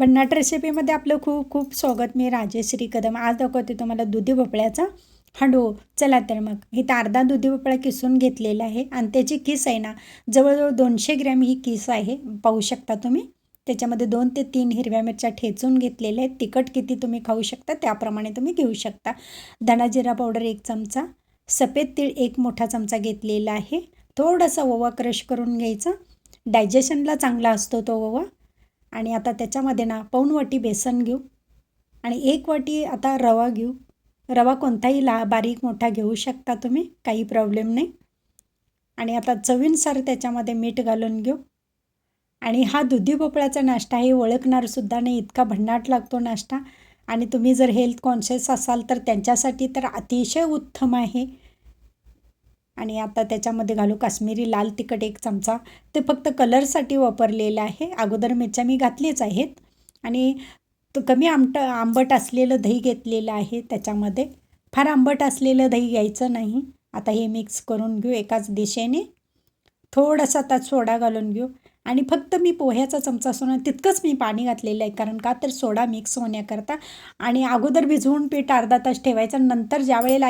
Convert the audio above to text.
भन्नाट रेसिपीमध्ये आपलं खूप खूप स्वागत. मी राजेश्री कदम आज दाखवते तुम्हाला दुधी भोपळ्याचा हांडू चला तर मग. इथं अर्धा दुधी भोपळा किसून घेतलेला आहे आणि त्याची किस आहे ना जवळजवळ दोनशे ग्रॅम ही किस आहे. पाहू शकता तुम्ही. त्याच्यामध्ये दोन ते तीन हिरव्या मिरच्या ठेचून घेतलेल्या आहेत. तिखट किती तुम्ही खाऊ शकता त्याप्रमाणे तुम्ही घेऊ शकता. धना जिरा पावडर एक चमचा. सफेद तीळ एक मोठा चमचा घेतलेला आहे. थोडासा ओवा क्रश करून घ्यायचा. डायजेशनला चांगला असतो तो ओवा. आणि आता त्याच्यामध्ये ना पाऊण वाटी बेसन घेऊ आणि एक वाटी आता रवा घेऊ. रवा कोणताही ला बारीक मोठा घेऊ शकता तुम्ही काही प्रॉब्लेम नाही. आणि आता चवीनुसार त्याच्यामध्ये मीठ घालून घेऊ. आणि हा दुधी भोपळ्याचा नाश्ता हे ओळखणारसुद्धा नाही इतका भन्नाट लागतो नाश्ता. आणि तुम्ही जर हेल्थ कॉन्शियस असाल तर त्यांच्यासाठी तर अतिशय उत्तम आहे. आणि आता त्याच्यामध्ये घालू काश्मीरी लाल तिखट एक चमचा. ते फक्त कलरसाठी वापरलेलं आहे. अगोदर मिरच्या मी घातलीच आहेत. आणि तो कमी आमट आंबट असलेलं दही घेतलेलं आहे त्याच्यामध्ये. फार आंबट असलेलं दही घ्यायचं नाही. आता हे मिक्स करून घेऊ एकाच दिशेने. थोडासा आता सोडा घालून घेऊ. आणि फक्त मी पोह्याचा चमचा सोनं तितकंच मी पाणी घातलेलं आहे. कारण का? तर सोडा मिक्स होण्याकरता. आणि अगोदर भिजवून पीठ अर्धा तास ठेवायचं नंतर ज्या वेळेला